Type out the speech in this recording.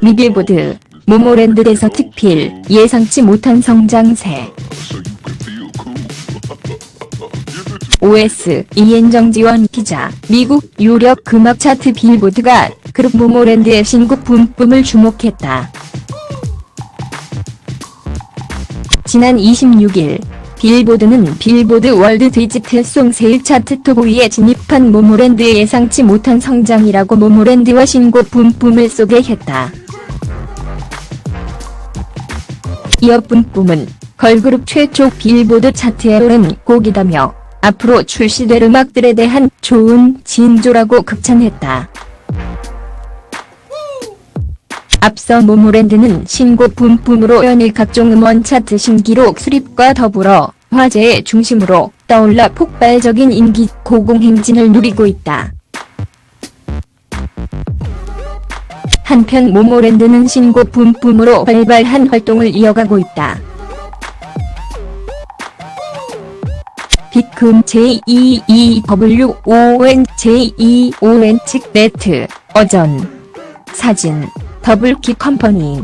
미빌보드, 모모랜드에서 특필, 예상치 못한 성장세. OS, 이엔정 지원 기자, 미국 유력 음악 차트 빌보드가 그룹 모모랜드의 신곡 붐붐을 주목했다. 지난 26일, 빌보드는 빌보드 월드 디지털 송 세일 차트 톱 5위에 진입한 모모랜드의 예상치 못한 성장이라고 모모랜드와 신곡 붐붐을 소개했다. 이어 뿜뿜은 걸그룹 최초 빌보드 차트에 오른 곡이다며 앞으로 출시될 음악들에 대한 좋은 진조라고 극찬했다. 앞서 모모랜드는 신곡 붐붐으로 연일 각종 음원 차트 신기록 수립과 더불어 화제의 중심으로 떠올라 폭발적인 인기 고공행진을 누리고 있다. 한편 모모랜드는 신곡 붐붐으로 활발한 활동을 이어가고 있다. 비금 J22WON J2ON 측 네트 어전 사진 더블키 컴퍼니